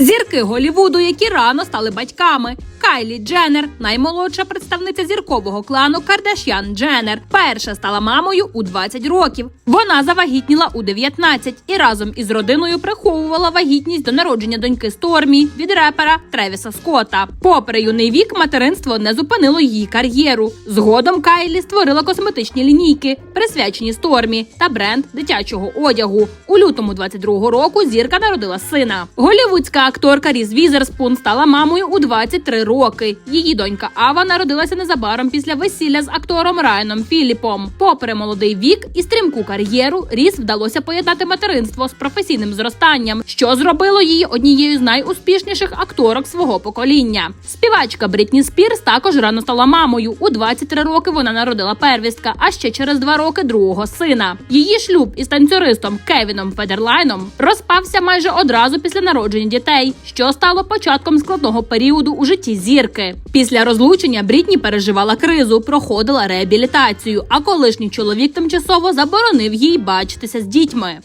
Зірки Голівуду, які рано стали батьками. Кайлі Дженнер, наймолодша представниця зіркового клану Кардашян Дженнер, перша стала мамою у 20 років. Вона завагітніла у 19 і разом із родиною приховувала вагітність до народження доньки Стормі від репера Тревіса Скотта. Попри юний вік, материнство не зупинило її кар'єру. Згодом Кайлі створила косметичні лінійки, присвячені Стормі та бренд дитячого одягу. У лютому 22-го року зірка народила сина. Голівудська акторка Різ Візерспун стала мамою у 23 роки. Її донька Ава народилася незабаром після весілля з актором Райаном Філіпом. Попри молодий вік і стрімку кар'єру, Різ вдалося поєднати материнство з професійним зростанням, що зробило її однією з найуспішніших акторок свого покоління. Співачка Брітні Спірс також рано стала мамою. У 23 роки вона народила первістка, а ще через два роки другого сина. Її шлюб із танцюристом Кевіном Федерлайном розпався майже одразу після народження дітей, що стало початком складного періоду у житті зірки. Після розлучення Брітні переживала кризу, проходила реабілітацію, а колишній чоловік тимчасово заборонив їй бачитися з дітьми.